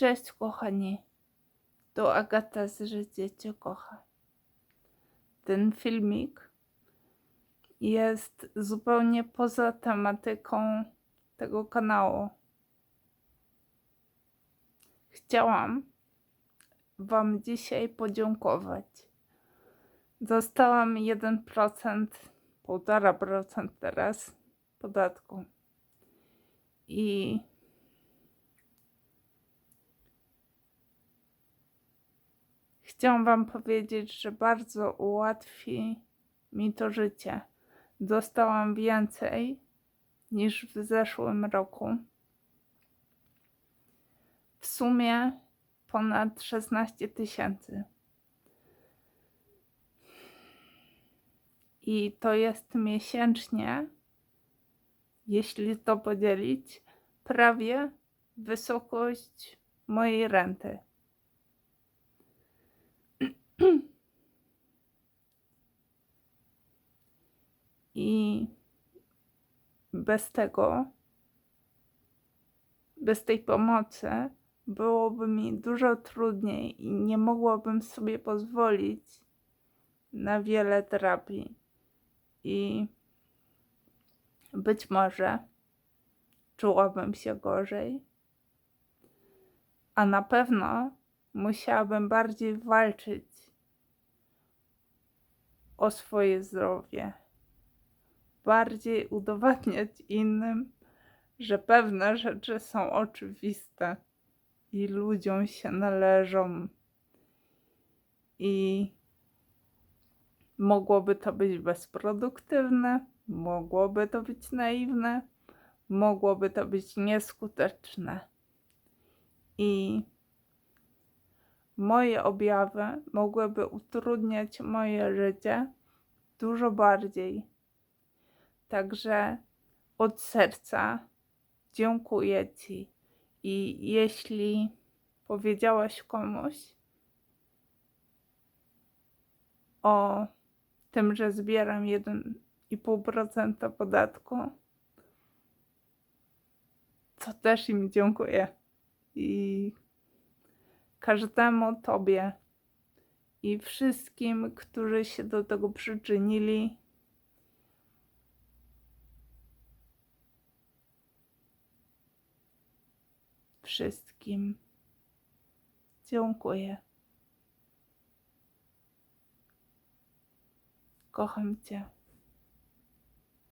Cześć kochani, to Agata z Życie Cię kocha. Ten filmik jest zupełnie poza tematyką tego kanału. Chciałam Wam dzisiaj podziękować. Dostałam 1%, 1,5% teraz podatku. I Chciałam Wam powiedzieć, że bardzo ułatwi mi to życie. Dostałam więcej niż w zeszłym roku. W sumie ponad 16 tysięcy. I to jest miesięcznie, jeśli to podzielić, prawie wysokość mojej renty. I bez tego, bez tej pomocy, byłoby mi dużo trudniej i nie mogłabym sobie pozwolić na wiele terapii. I być może czułabym się gorzej, a na pewno musiałabym bardziej walczyć o swoje zdrowie bardziej udowadniać innym, że pewne rzeczy są oczywiste i ludziom się należą. I mogłoby to być bezproduktywne, mogłoby to być naiwne, mogłoby to być nieskuteczne. I moje objawy mogłyby utrudniać moje życie dużo bardziej Także od serca dziękuję Ci. I jeśli powiedziałaś komuś o tym, że zbieram 1,5% podatku, to też im dziękuję. I każdemu Tobie i wszystkim, którzy się do tego przyczynili, wszystkim. Dziękuję. Kocham Cię.